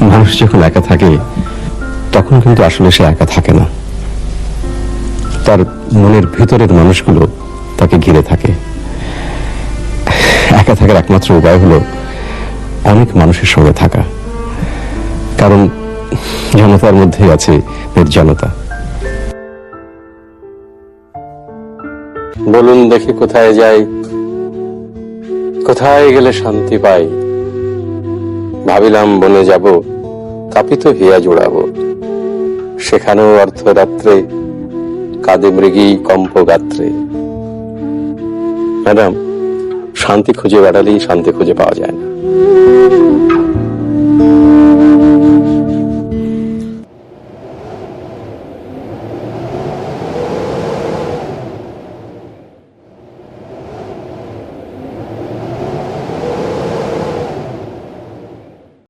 মানুষ যখন একা থাকে, তখন কিন্তু আসলে সে একা থাকে না। তার মনের ভিতরের মানুষগুলো তাকে ঘিরে থাকে। একা থাকার একমাত্র উপায় হলো অনেক মানুষের সঙ্গে থাকা। কারণ জনতার মধ্যে আছে নির্জনতা। বলুন দেখি কোথায় যাই, কোথায় গেলে শান্তি পাই? ভাবিলাম বনে যাব কাপিত হিয়া জোড়াব। সেখানেও অর্থ রাত্রে কাঁদে মৃগী কম্প গাত্রে ম্যাডাম, শান্তি খুঁজে বেড়ালেই শান্তি খুঁজে পাওয়া যায় না।